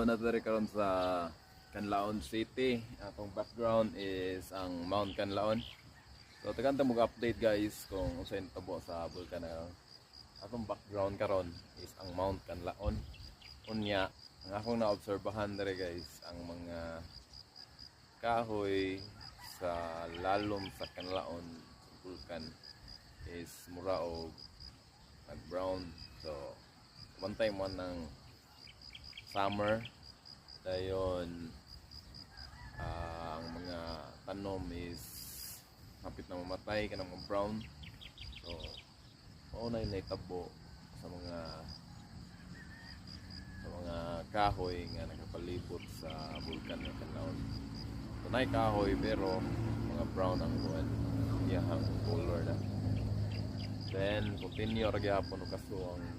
So, natari karon sa Canlaon City. Atong background is ang Mount Canlaon. So, tagan ta mag update guys kung usain tabo sa bulkan na atong background karon is ang Mount Canlaon. Unya, ang akong naobserbahan dere guys, ang mga kahoy sa lalom sa Canlaon sa bulkan is mura og nag-brown. So, one time man ng summer. Dayon ah, ang mga tanom is hapit na mamatay ka mga brown? So mao na naitabo sa mga sa mga kahoy nga nakapalibot sa bulkan ng Canlaon tunay kahoy pero mga brown ang buwan. Iyahang color na. Then continue ra gyapon kaso ang